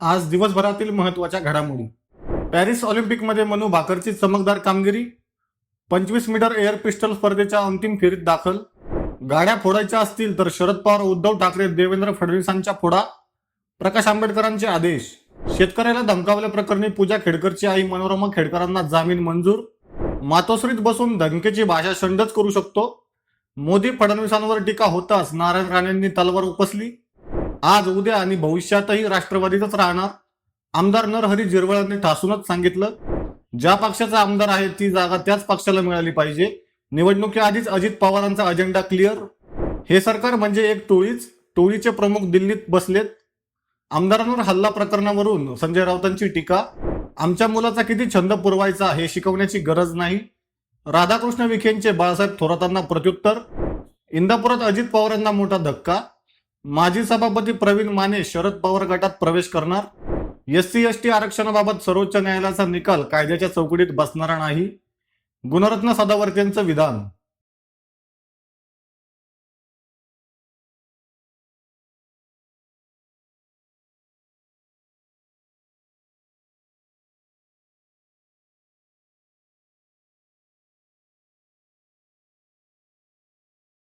आज दिवसभरातील महत्त्वाच्या घडामोडी. पॅरिस ऑलिम्पिकमध्ये मनू भाकरची चमकदार कामगिरी पंचवीस मीटर एअर पिस्टल स्पर्धेच्या अंतिम फेरीत दाखल गाड्या फोडायच्या असतील तर शरद पवार उद्धव ठाकरे देवेंद्र फडणवीसांच्या फोडा प्रकाश आंबेडकरांचे आदेश. शेतकऱ्याला धमकावल्याप्रकरणी पूजा खेडकरची आई मनोरमा खेडकरांना जामीन मंजूर. मातोश्रीत बसून धमकेची भाषा शंडच करू शकतो. मोदी फडणवीसांवर टीका होताच नारायण राणेंनी तलवार उपसली. आज उद्या आणि भविष्यातही राष्ट्रवादीतच राहणार. आमदार नरहरी जिरवळांनी ठासूनच सांगितलं ज्या पक्षाचा आमदार आहे ती जागा त्याच पक्षाला मिळाली पाहिजे. निवडणुकीआधीच अजित पवारांचा अजेंडा क्लिअर हे सरकार म्हणजे एक टोळीच. टोळीचे प्रमुख दिल्लीत बसलेत. आमदारांवर हल्ला प्रकरणावरून संजय राऊतांची टीका. आमच्या मुलाचा किती छंद पुरवायचा हे शिकवण्याची गरज नाही. राधाकृष्ण विखेंचे बाळासाहेब थोरातांना प्रत्युत्तर. इंदापुरात अजित पवारांना मोठा धक्का. माजी सभापती प्रवीण माने शरद पवार गटात प्रवेश करणार? एस सी एस टी आरक्षणाबाबत सर्वोच्च न्यायालयाचा निकाल कायद्याच्या चौकटीत बसणारा नाही? गुणरत्न सदावर्तेंचं विधान